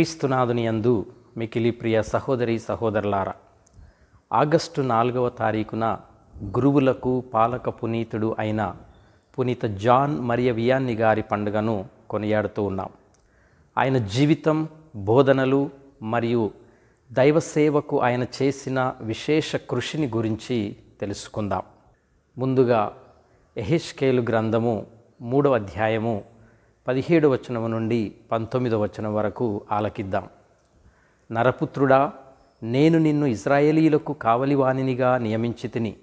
క్రీస్తునాథుని యందు మికిలి ప్రియ సహోదరి సహోదరులారా ఆగస్టు నాలుగవ తారీఖున గురువులకు పాలక పునీతుడు అయిన పునీత జాన్ మరియ వియాన్ని గారి పండుగను కొనియాడుతూ ఉన్నాం. ఆయన జీవితం బోధనలు మరియు దైవసేవకు ఆయన చేసిన విశేష కృషిని గురించి తెలుసుకుందాం. ముందుగా ఎహెష్కేలు గ్రంథము మూడవ అధ్యాయము పదిహేడు వచనము నుండి పంతొమ్మిదవ వచనం వరకు ఆలకిద్దాం. నరపుత్రుడా నేను నిన్ను ఇజ్రాయేలీలకు కావలివానినిగా నియమించి తిని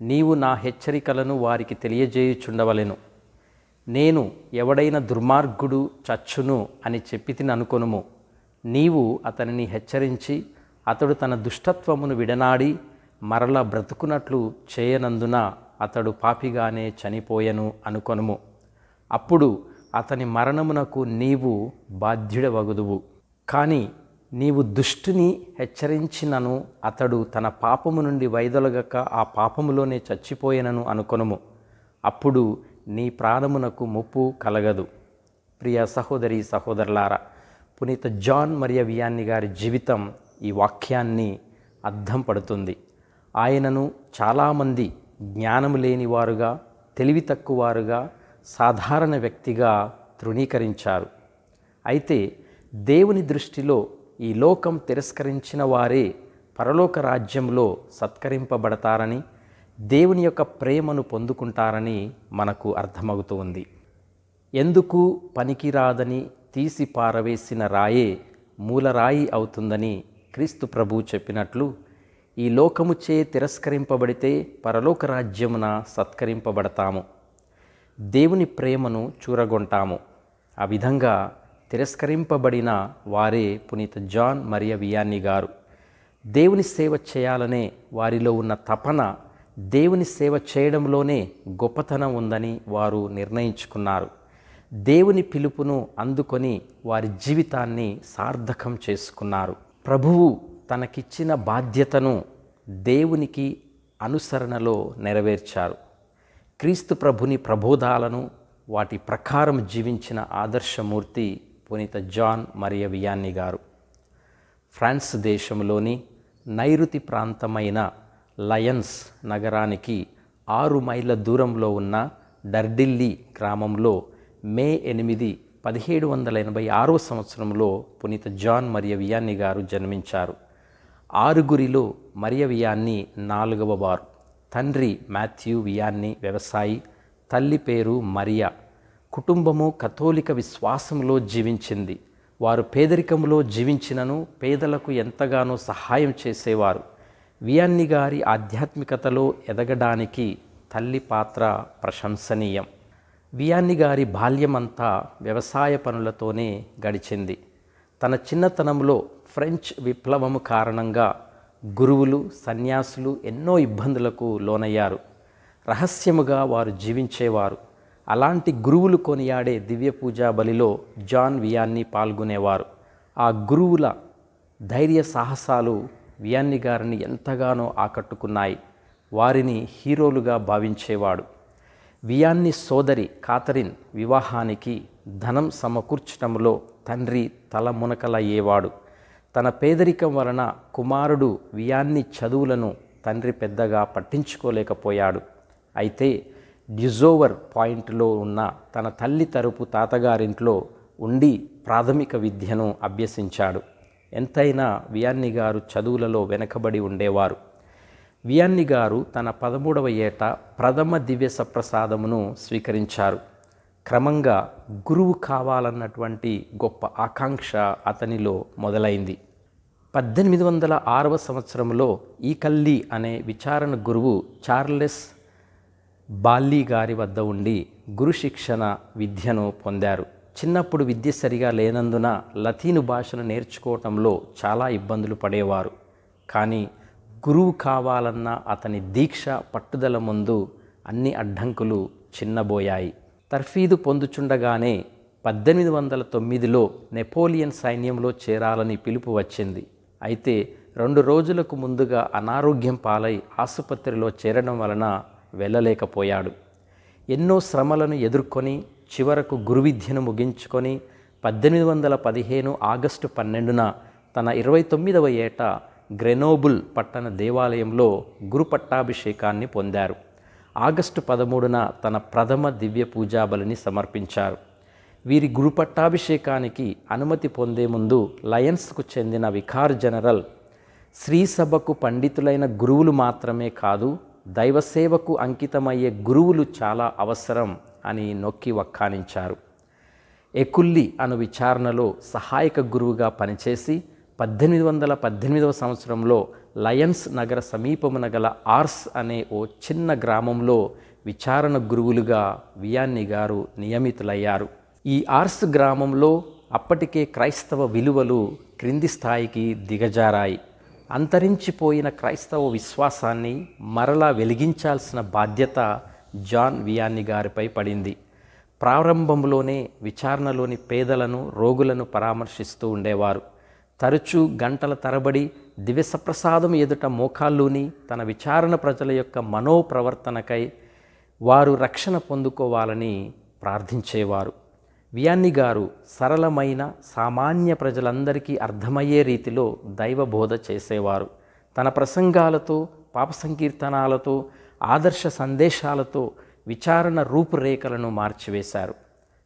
నీవు నా హెచ్చరికలను వారికి తెలియజేయుచుండవలెను. నేను ఎవడైన దుర్మార్గుడు చచ్చును అని చెప్పి తిని అనుకొనుము. నీవు అతనిని హెచ్చరించి అతడు తన దుష్టత్వమును విడనాడి మరల బ్రతుకునట్లు చేయనందున అతడు పాపిగానే చనిపోయెను అనుకొనుము. అప్పుడు అతని మరణమునకు నీవు బాధ్యుడవగుదువు. కానీ నీవు దుష్టుని హెచ్చరించినను అతడు తన పాపము నుండి వైదొలగక ఆ పాపములోనే చచ్చిపోయినను అనుకొనుము. అప్పుడు నీ ప్రాణమునకు ముప్పు కలగదు. ప్రియ సహోదరి సహోదరులారా పునీత జాన్ మరియ వియాన్ని గారి జీవితం ఈ వాక్యాన్ని అర్థం పడుతుంది. ఆయనను చాలామంది జ్ఞానము లేనివారుగా తెలివి వారుగా సాధారణ వ్యక్తిగా తృణీకరించారు. అయితే దేవుని దృష్టిలో ఈ లోకం తిరస్కరించిన వారే పరలోక రాజ్యంలో సత్కరింపబడతారని దేవుని యొక్క ప్రేమను పొందుకుంటారని మనకు అర్థమవుతోంది. ఎందుకు పనికిరాదని తీసి పారవేసిన రాయే మూలరాయి అవుతుందని క్రీస్తు ప్రభు చెప్పినట్లు ఈ లోకముచే తిరస్కరింపబడితే పరలోక రాజ్యమున సత్కరింపబడతాము. దేవుని ప్రేమను చూరగొంటాము. ఆ విధంగా తిరస్కరింపబడిన వారే పునీత జాన్ మరియ వియాన్ని గారు. దేవుని సేవ చేయాలనే వారిలో ఉన్న తపన దేవుని సేవ చేయడంలోనే గొప్పతనం ఉందని వారు నిర్ణయించుకున్నారు. దేవుని పిలుపును అందుకొని వారి జీవితాన్ని సార్థకం చేసుకున్నారు. ప్రభువు తనకిచ్చిన బాధ్యతను దేవునికి అనుసరణలో నెరవేర్చారు. క్రీస్తు ప్రభుని ప్రబోధాలను వాటి ప్రకారం జీవించిన ఆదర్శమూర్తి పునీత జాన్ మరియ వియాన్ని గారు. ఫ్రాన్స్ దేశంలోని నైరుతి ప్రాంతమైన లయన్స్ నగరానికి ఆరు మైళ్ళ దూరంలో ఉన్న డర్డిల్లీ గ్రామంలో మే ఎనిమిది పదిహేడు వందల ఎనభై ఆరవ సంవత్సరంలో పునీత జాన్ మరియ వియాన్ని గారు జన్మించారు. ఆరుగురిలో మరియ వియాన్ని నాలుగవ వారు. తండ్రి మాథ్యూ వియాన్ని వ్యవసాయి తల్లి పేరు మరియా. కుటుంబము కథోలిక విశ్వాసంలో జీవించింది. వారు పేదరికంలో జీవించినను పేదలకు ఎంతగానో సహాయం చేసేవారు. వియాన్ని గారి ఆధ్యాత్మికతలో ఎదగడానికి తల్లి పాత్ర ప్రశంసనీయం. వియాన్ని గారి బాల్యమంతా వ్యవసాయ పనులతోనే గడిచింది. తన చిన్నతనంలో ఫ్రెంచ్ విప్లవము కారణంగా గురువులు సన్యాసులు ఎన్నో ఇబ్బందులకు లోనయ్యారు. రహస్యముగా వారు జీవించేవారు. అలాంటి గురువులు కొనియాడే దివ్య పూజా బలిలో జాన్ వియాన్ని పాల్గొనేవారు. ఆ గురువుల ధైర్య సాహసాలు వియాన్ని గారిని ఎంతగానో ఆకట్టుకున్నాయి. వారిని హీరోలుగా భావించేవాడు. వియాన్ని సోదరి కాథరిన్ వివాహానికి ధనం సమకూర్చడంలో తండ్రి తల మునకలయ్యేవాడు తన పేదరికం వలన కుమారుడు వియాన్ని చదువులను తండ్రి పెద్దగా పట్టించుకోలేకపోయాడు. అయితే డిజోవర్ పాయింట్లో ఉన్న తన తల్లి తరపు తాతగారింట్లో ఉండి ప్రాథమిక విద్యను అభ్యసించాడు. ఎంతైనా వియాన్ని గారు చదువులలో వెనకబడి ఉండేవారు. వియాన్ని గారు తన పదమూడవ ఏట ప్రథమ దివ్య సప్రసాదమును స్వీకరించారు. క్రమంగా గురువు కావాలన్నటువంటి గొప్ప ఆకాంక్ష అతనిలో మొదలైంది. పద్దెనిమిది వందల ఆరవ సంవత్సరంలో ఈ కల్లి అనే విచారణ గురువు చార్లెస్ బాల్లీ గారి వద్ద ఉండి గురు శిక్షణ విద్యను పొందారు. చిన్నప్పుడు విద్య సరిగా లేనందున లతీను భాషను నేర్చుకోవటంలో చాలా ఇబ్బందులు పడేవారు. కానీ గురువు కావాలన్న అతని దీక్ష పట్టుదల ముందు అన్ని అడ్డంకులు చిన్నబోయాయి. తర్ఫీదు పొందుచుండగానే పద్దెనిమిది వందల తొమ్మిదిలో నెపోలియన్ సైన్యంలో చేరాలని పిలుపు వచ్చింది. అయితే రెండు రోజులకు ముందుగా అనారోగ్యం పాలై ఆసుపత్రిలో చేరడం వలన వెళ్ళలేకపోయాడు. ఎన్నో శ్రమలను ఎదుర్కొని చివరకు గురువిద్యను ముగించుకొని పద్దెనిమిది వందల పదిహేను ఆగస్టు పన్నెండున తన ఇరవై తొమ్మిదవ ఏట గ్రెనోబుల్ పట్టణ దేవాలయంలో గురు పట్టాభిషేకాన్ని పొందారు. ఆగస్టు పదమూడున తన ప్రథమ దివ్య పూజాబలిని సమర్పించారు. వీరి గురు పట్టాభిషేకానికి అనుమతి పొందే ముందు లయన్స్కు చెందిన వికార్ జనరల్ శ్రీసభకు పండితులైన గురువులు మాత్రమే కాదు దైవసేవకు అంకితమయ్యే గురువులు చాలా అవసరం అని నొక్కి వక్కానించారు. ఎకుల్లి అను విచారణలో సహాయక గురువుగా పనిచేసి పద్దెనిమిది వందల పద్దెనిమిదవ సంవత్సరంలో లయన్స్ నగర సమీపమున గల ఆర్స్ అనే ఓ చిన్న గ్రామంలో విచారణ గురువులుగా వియాన్ని గారు నియమితులయ్యారు. ఈ ఆర్స్ గ్రామంలో అప్పటికే క్రైస్తవ విలువలు క్రింది స్థాయికి దిగజారాయి. అంతరించిపోయిన క్రైస్తవ విశ్వాసాన్ని మరలా వెలిగించాల్సిన బాధ్యత జాన్ వియాన్ని గారిపై పడింది. ప్రారంభంలోనే విచారణలోని పేదలను రోగులను పరామర్శిస్తూ ఉండేవారు. తరచూ గంటల తరబడి దివ్యసప్రసాదం ఎదుట మోకాళ్ళూని తన విచారణ ప్రజల యొక్క మనోప్రవర్తనకై వారు రక్షణ పొందుకోవాలని ప్రార్థించేవారు. వియాన్ని గారు సరళమైన సామాన్య ప్రజలందరికీ అర్థమయ్యే రీతిలో దైవబోధ చేసేవారు. తన ప్రసంగాలతో పాప సంకీర్తనాలతో ఆదర్శ సందేశాలతో విచారణ రూపురేఖలను మార్చివేశారు.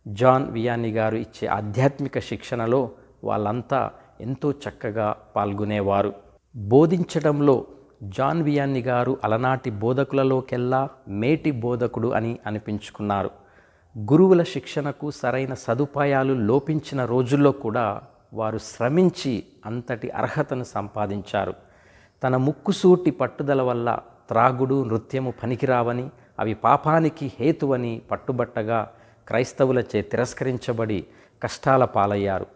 జాన్ వియాన్ని గారు ఇచ్చే ఆధ్యాత్మిక శిక్షణలో వాళ్ళంతా ఎంతో చక్కగా పాల్గొనేవారు. బోధించడంలో జాన్ వియాన్ని గారు అలనాటి బోధకులలోకెల్లా మేటి బోధకుడు అని అనిపించుకున్నారు. గురువుల శిక్షణకు సరైన సదుపాయాలు లోపించిన రోజుల్లో కూడా వారు శ్రమించి అంతటి అర్హతను సంపాదించారు. తన ముక్కుసూటి పట్టుదల వల్ల త్రాగుడు నృత్యము పనికిరావని అవి పాపానికి హేతువని పట్టుబట్టగా క్రైస్తవులచే తిరస్కరించబడి కష్టాల పాలయ్యారు.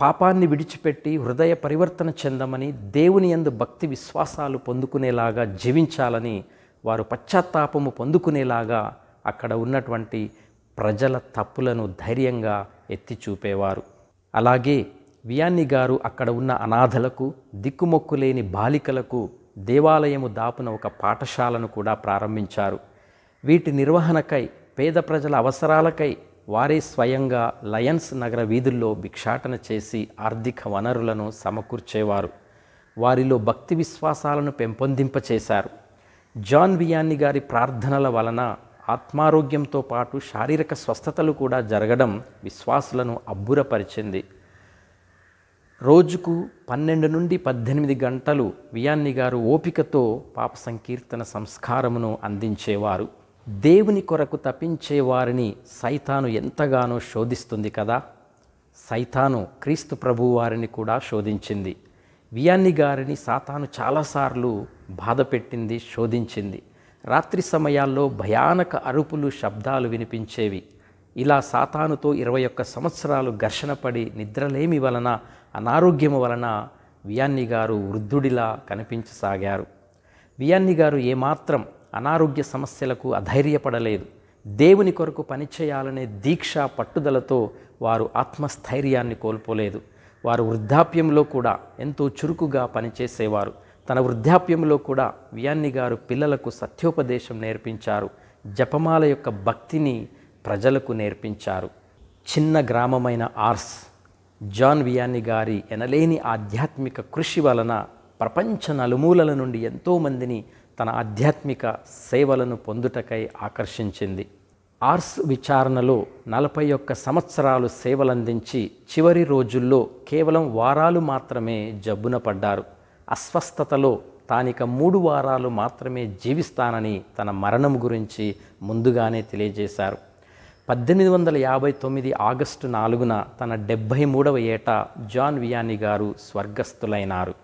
పాపాన్ని విడిచిపెట్టి హృదయ పరివర్తన చెందమని దేవుని యందు భక్తి విశ్వాసాలు పొందుకునేలాగా జీవించాలని వారు పశ్చాత్తాపము పొందుకునేలాగా అక్కడ ఉన్నటువంటి ప్రజల తప్పులను ధైర్యంగా ఎత్తి చూపేవారు. అలాగే వియాన్ని గారు అక్కడ ఉన్న అనాథలకు దిక్కుమొక్కులేని బాలికలకు దేవాలయము దాపున ఒక పాఠశాలను కూడా ప్రారంభించారు. వీటి నిర్వహణకై పేద ప్రజల అవసరాలకై వారే స్వయంగా లయన్స్ నగర వీధుల్లో భిక్షాటన చేసి ఆర్థిక వనరులను సమకూర్చేవారు. వారిలో భక్తి విశ్వాసాలను పెంపొందింపచేశారు. జాన్ వియాన్ని గారి ప్రార్థనల వలన ఆత్మారోగ్యంతో పాటు శారీరక స్వస్థతలు కూడా జరగడం విశ్వాసులను అబ్బురపరిచింది. రోజుకు పన్నెండు నుండి పద్దెనిమిది గంటలు వియాన్ని గారు ఓపికతో పాప సంకీర్తన సంస్కారమును అందించేవారు. దేవుని కొరకు తప్పించే వారిని సైతాను ఎంతగానో శోధిస్తుంది కదా? సైతాను క్రీస్తు ప్రభు వారిని కూడా శోధించింది. వియాన్ని గారిని సాతాను చాలాసార్లు బాధ పెట్టింది శోధించింది. రాత్రి సమయాల్లో భయానక అరుపులు శబ్దాలు వినిపించేవి. ఇలా సాతానుతో ఇరవై ఒక్క సంవత్సరాలు ఘర్షణ పడి నిద్రలేమి వలన అనారోగ్యము వలన వియాన్ని గారు వృద్ధుడిలా కనిపించసాగారు. వియాన్ని గారు ఏమాత్రం అనారోగ్య సమస్యలకు అధైర్యపడలేదు. దేవుని కొరకు పనిచేయాలనే దీక్ష పట్టుదలతో వారు ఆత్మస్థైర్యాన్ని కోల్పోలేదు. వారు వృద్ధాప్యంలో కూడా ఎంతో చురుకుగా పనిచేసేవారు. తన వృద్ధాప్యంలో కూడా వియాన్ని గారు పిల్లలకు సత్యోపదేశం నేర్పించారు. జపమాల యొక్క భక్తిని ప్రజలకు నేర్పించారు. చిన్న గ్రామమైన ఆర్స్ జాన్ వియాన్ని గారి ఎనలేని ఆధ్యాత్మిక కృషి వలన ప్రపంచ నలుమూలల నుండి ఎంతోమందిని తన ఆధ్యాత్మిక సేవలను పొందుటకై ఆకర్షించింది. ఆర్స్ విచారణలో నలభై ఒక్క సంవత్సరాలు సేవలందించి చివరి రోజుల్లో కేవలం వారాలు మాత్రమే జబ్బున పడ్డారు. అస్వస్థతలో తానిక మూడు వారాలు మాత్రమే జీవిస్తానని తన మరణం గురించి ముందుగానే తెలియజేశారు. పద్దెనిమిది వందల యాభై తొమ్మిది ఆగస్టు నాలుగున తన డెబ్భై మూడవ ఏట జాన్ వియాని గారు స్వర్గస్థులైనారు.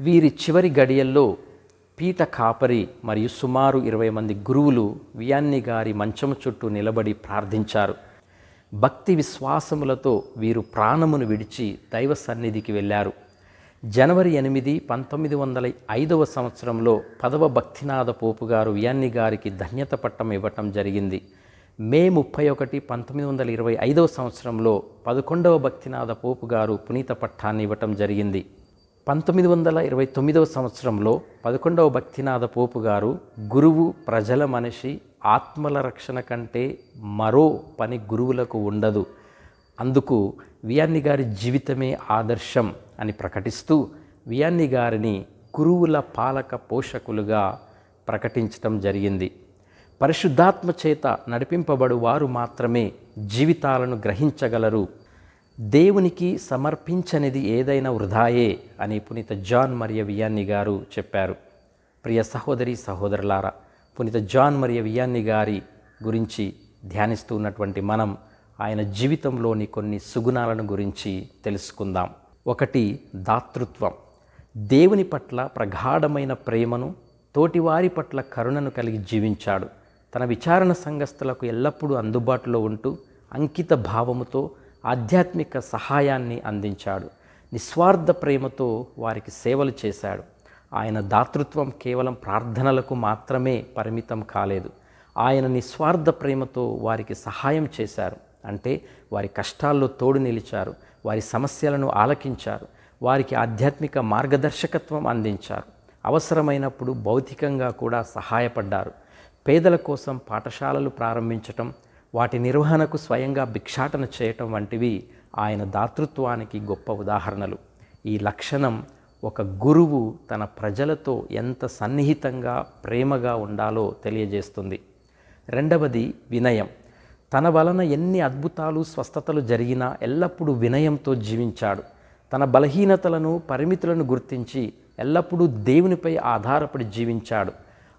వీరి చివరి గడియల్లో పీట కాపరి మరియు సుమారు ఇరవై మంది గురువులు వియాన్ని గారి మంచము చుట్టూ నిలబడి ప్రార్థించారు. భక్తి విశ్వాసములతో వీరు ప్రాణమును విడిచి దైవ సన్నిధికి వెళ్ళారు. జనవరి ఎనిమిది పంతొమ్మిది వందల ఐదవ సంవత్సరంలో పదవ భక్తినాథ పోపు గారు వియాన్ని గారికి ధన్యత పట్టం ఇవ్వటం జరిగింది. మే ముప్పై ఒకటి పంతొమ్మిది వందల ఇరవై ఐదవ సంవత్సరంలో పదకొండవ భక్తినాథ పోపు గారు పునీత పట్టాన్ని ఇవ్వటం జరిగింది. పంతొమ్మిది వందల ఇరవై తొమ్మిదవ సంవత్సరంలో పదకొండవ భక్తినాథ పోపు గారు గురువు ప్రజల మనిషి ఆత్మల రక్షణ కంటే మరో పని గురువులకు ఉండదు. అందుకు వియాన్ని గారి జీవితమే ఆదర్శం. అని ప్రకటిస్తూ వియాన్ని గారిని కురువుల పాలక పోషకులుగా ప్రకటించటం జరిగింది. పరిశుద్ధాత్మ చేత నడిపింపబడు వారు మాత్రమే జీవితాలను గ్రహించగలరు. దేవునికి సమర్పించనిది ఏదైనా వృధాయే అని పునీత జాన్ మరియ వియాన్ని గారు చెప్పారు. ప్రియ సహోదరి సహోదరులారా పునీత జాన్ మరియ వియాన్ని గారి గురించి ధ్యానిస్తూ ఉన్నటువంటి మనం ఆయన జీవితంలోని కొన్ని సుగుణాలను గురించి తెలుసుకుందాం. ఒకటి దాతృత్వం. దేవుని పట్ల ప్రగాఢమైన ప్రేమను తోటివారి పట్ల కరుణను కలిగి జీవించాడు. తన విచారణ సంఘస్థులకు ఎల్లప్పుడూ అందుబాటులో ఉంటూ అంకిత భావముతో ఆధ్యాత్మిక సహాయాన్ని అందించాడు. నిస్వార్థ ప్రేమతో వారికి సేవలు చేశాడు. ఆయన దాతృత్వం కేవలం ప్రార్థనలకు మాత్రమే పరిమితం కాలేదు. ఆయన నిస్వార్థ ప్రేమతో వారికి సహాయం చేశారు. అంటే వారి కష్టాల్లో తోడు నిలిచారు. వారి సమస్యలను ఆలకించారు. వారికి ఆధ్యాత్మిక మార్గదర్శకత్వం అందించారు. అవసరమైనప్పుడు భౌతికంగా కూడా సహాయపడ్డారు. పేదల కోసం పాఠశాలలు ప్రారంభించటం వాటి నిర్వహణకు స్వయంగా భిక్షాటన చేయటం వంటివి ఆయన దాతృత్వానికి గొప్ప ఉదాహరణలు. ఈ లక్షణం ఒక గురువు తన ప్రజలతో ఎంత సన్నిహితంగా ప్రేమగా ఉండాలో తెలియజేస్తుంది. రెండవది వినయం. తన వలన ఎన్ని అద్భుతాలు స్వస్థతలు జరిగినా ఎల్లప్పుడూ వినయంతో జీవించాడు. తన బలహీనతలను పరిమితులను గుర్తించి ఎల్లప్పుడూ దేవునిపై ఆధారపడి జీవించాడు.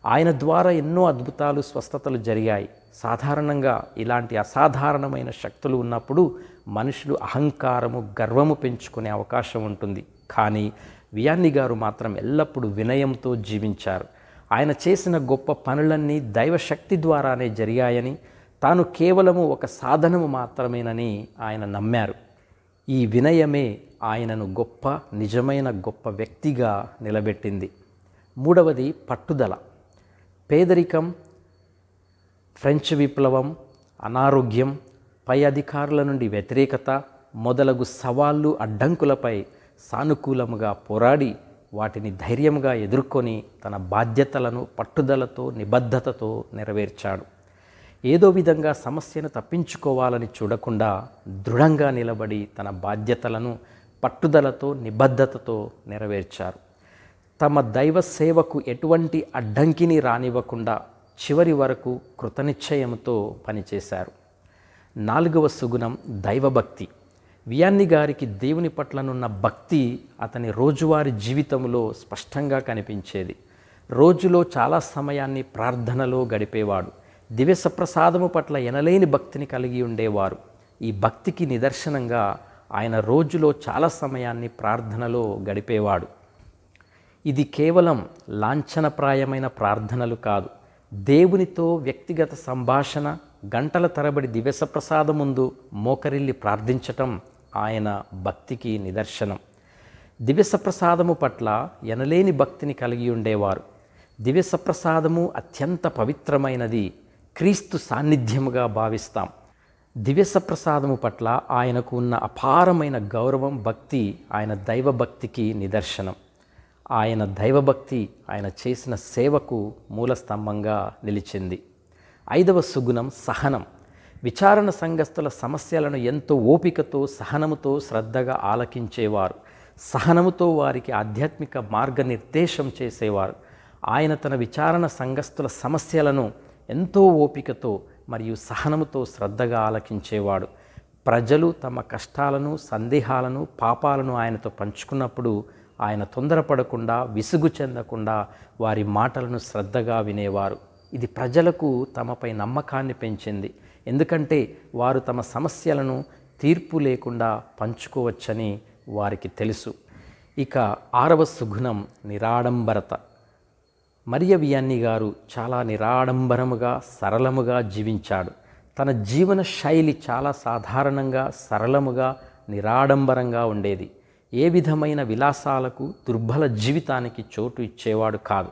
ఆయన ద్వారా ఎన్నో అద్భుతాలు స్వస్థతలు జరిగాయి. సాధారణంగా ఇలాంటి అసాధారణమైన శక్తులు ఉన్నప్పుడు మనుషులు అహంకారము గర్వము పెంచుకునే అవకాశం ఉంటుంది. కానీ వియాన్ని గారు మాత్రం ఎల్లప్పుడూ వినయంతో జీవించారు. ఆయన చేసిన గొప్ప పనులన్నీ దైవశక్తి ద్వారానే జరిగాయని తాను కేవలము ఒక సాధనము మాత్రమేనని ఆయన నమ్మారు. ఈ వినయమే ఆయనను గొప్ప నిజమైన గొప్ప వ్యక్తిగా నిలబెట్టింది. మూడవది పట్టుదల. పేదరికం ఫ్రెంచ్ విప్లవం అనారోగ్యం పై అధికారుల నుండి వ్యతిరేకత మొదలగు సవాళ్ళు అడ్డంకులపై సానుకూలముగా పోరాడి వాటిని ధైర్యంగా ఎదుర్కొని తన బాధ్యతలను పట్టుదలతో నిబద్ధతతో నెరవేర్చాడు. ఏదో విధంగా సమస్యను తప్పించుకోవాలని చూడకుండా దృఢంగా నిలబడి తన బాధ్యతలను పట్టుదలతో నిబద్ధతతో నెరవేర్చారు. తమ దైవ సేవకు ఎటువంటి అడ్డంకిని రానివ్వకుండా చివరి వరకు కృతనిశ్చయంతో పనిచేశారు. నాలుగవ సుగుణం దైవభక్తి. వియాన్ని గారికి దేవుని పట్లనున్న భక్తి అతని రోజువారీ జీవితంలో స్పష్టంగా కనిపించేది. రోజులో చాలా సమయాన్ని ప్రార్థనలో గడిపేవాడు. దివ్య ప్రసాదము పట్ల ఎనలేని భక్తిని కలిగి ఉండేవారు. ఈ భక్తికి నిదర్శనంగా ఆయన రోజులో చాలా సమయాన్ని ప్రార్థనలో గడిపేవాడు. ఇది కేవలం లాంఛనప్రాయమైన ప్రార్థనలు కాదు. దేవునితో వ్యక్తిగత సంభాషణ గంటల తరబడి దివ్యసప్రసాదం ముందు మోకరిల్లి ప్రార్థించటం ఆయన భక్తికి నిదర్శనం. దివ్యస ప్రసాదము పట్ల ఎనలేని భక్తిని కలిగి ఉండేవారు. దివ్యస ప్రసాదము అత్యంత పవిత్రమైనది క్రీస్తు సాన్నిధ్యముగా భావిస్తాం. దివ్యసప్రసాదము పట్ల ఆయనకు ఉన్న అపారమైన గౌరవం భక్తి ఆయన దైవభక్తికి నిదర్శనం. ఆయన దైవభక్తి ఆయన చేసిన సేవకు మూలస్తంభంగా నిలిచింది. ఐదవ సుగుణం సహనం. విచారణ సంఘస్థుల సమస్యలను ఎంతో ఓపికతో సహనముతో శ్రద్ధగా ఆలకించేవారు. సహనముతో వారికి ఆధ్యాత్మిక మార్గనిర్దేశం చేసేవారు. ఆయన తన విచారణ సంఘస్థుల సమస్యలను ఎంతో ఓపికతో మరియు సహనముతో శ్రద్ధగా ఆలకించేవాడు. ప్రజలు తమ కష్టాలను సందేహాలను పాపాలను ఆయనతో పంచుకున్నప్పుడు ఆయన తొందరపడకుండా విసుగు చెందకుండా వారి మాటలను శ్రద్ధగా వినేవారు. ఇది ప్రజలకు తమపై నమ్మకాన్ని పెంచింది. ఎందుకంటే వారు తమ సమస్యలను తీర్పు లేకుండా పంచుకోవచ్చని వారికి తెలుసు. ఇక ఆరవ సుగుణం నిరాడంబరత. మరియవియాన్ని గారు చాలా నిరాడంబరముగా సరళముగా జీవించాడు. తన జీవన శైలి చాలా సాధారణంగా సరళముగా నిరాడంబరంగా ఉండేది. ఏ విధమైన విలాసాలకు దుర్బల జీవితానికి చోటు ఇచ్చేవాడు కాదు.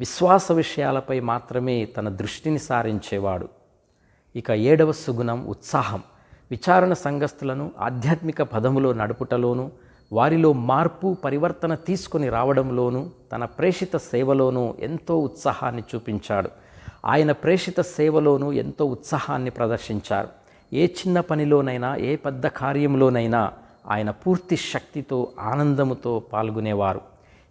విశ్వాస విషయాలపై మాత్రమే తన దృష్టిని సారించేవాడు. ఇక ఏడవ సుగుణం ఉత్సాహం. విచారణ సంఘస్థులను ఆధ్యాత్మిక పదములో నడుపుటలోనూ వారిలో మార్పు పరివర్తన తీసుకొని రావడంలోనూ తన ప్రేషిత సేవలోనూ ఎంతో ఉత్సాహాన్ని చూపించాడు. ఆయన ప్రేషిత సేవలోనూ ఎంతో ఉత్సాహాన్ని ప్రదర్శించారు. ఏ చిన్న పనిలోనైనా ఏ పెద్ద కార్యంలోనైనా ఆయన పూర్తి శక్తితో ఆనందముతో పాల్గొనేవారు.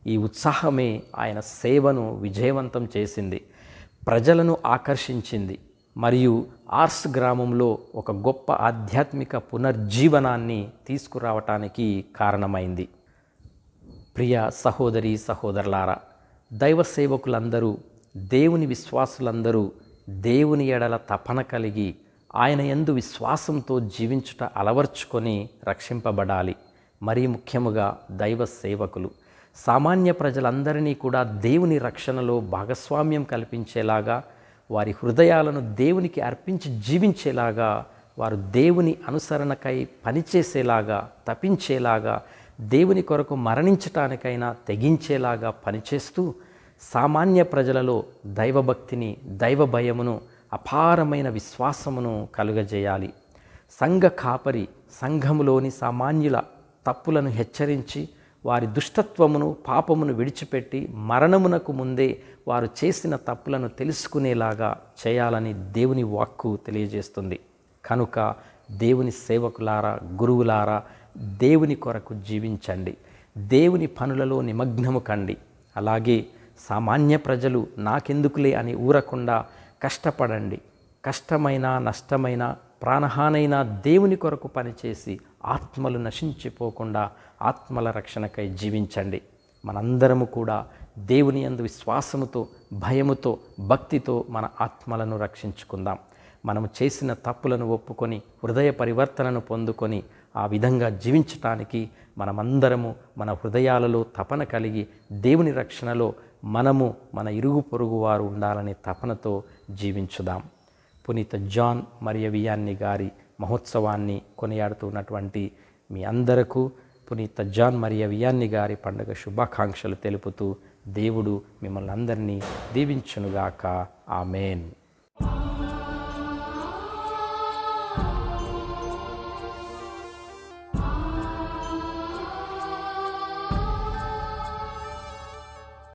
ఈ ఉత్సాహమే ఆయన సేవను విజయవంతం చేసింది. ప్రజలను ఆకర్షించింది. మరియు ఆర్స్ గ్రామంలో ఒక గొప్ప ఆధ్యాత్మిక పునర్జీవనాన్ని తీసుకురావటానికి కారణమైంది. ప్రియ సహోదరి సహోదరులారా దైవ సేవకులందరూ దేవుని విశ్వాసులందరూ దేవుని ఎడల తపన కలిగి ఆయన ఎందు విశ్వాసంతో జీవించుట అలవర్చుకొని రక్షింపబడాలి. మరీ ముఖ్యముగా దైవ సేవకులు. సామాన్య ప్రజలందరినీ కూడా దేవుని రక్షణలో భాగస్వామ్యం కల్పించేలాగా వారి హృదయాలను దేవునికి అర్పించి జీవించేలాగా వారు దేవుని అనుసరణకై పనిచేసేలాగా తపించేలాగా దేవుని కొరకు మరణించటానికైనా తెగించేలాగా పనిచేస్తూ సామాన్య ప్రజలలో దైవభక్తిని దైవ భయమును అపారమైన విశ్వాసమును కలుగజేయాలి. సంఘ కాపరి సంఘములోని సామాన్యుల తప్పులను హెచ్చరించి వారి దుష్టత్వమును పాపమును విడిచిపెట్టి మరణమునకు ముందే వారు చేసిన తప్పులను తెలుసుకునేలాగా చేయాలని దేవుని వాక్కు తెలియజేస్తుంది. కనుక దేవుని సేవకులారా గురువులారా దేవుని కొరకు జీవించండి. దేవుని పనులలో నిమగ్నము కండి. అలాగే సామాన్య ప్రజలు నాకెందుకులే అని ఊరకుండా కష్టపడండి. కష్టమైన నష్టమైన ప్రాణహానైనా దేవుని కొరకు పనిచేసి ఆత్మలు నశించిపోకుండా ఆత్మల రక్షణకై జీవించండి. మనందరము కూడా దేవుని అందు విశ్వాసముతో భయముతో భక్తితో మన ఆత్మలను రక్షించుకుందాం. మనము చేసిన తప్పులను ఒప్పుకొని హృదయ పరివర్తనను పొందుకొని ఆ విధంగా జీవించటానికి మనమందరము మన హృదయాలలో తపన కలిగి దేవుని రక్షణలో మనము మన ఇరుగు పొరుగు వారు ఉండాలనే తపనతో జీవించుదాం. పునీత జాన్ మరియవియాన్ని గారి మహోత్సవాన్ని కొనియాడుతున్నటువంటి మీ అందరకు పునీత జాన్ మరియవియాన్ని గారి పండుగ శుభాకాంక్షలు తెలుపుతూ దేవుడు మిమ్మల్ని అందరినీ దీవించునుగాక. ఆమెన్.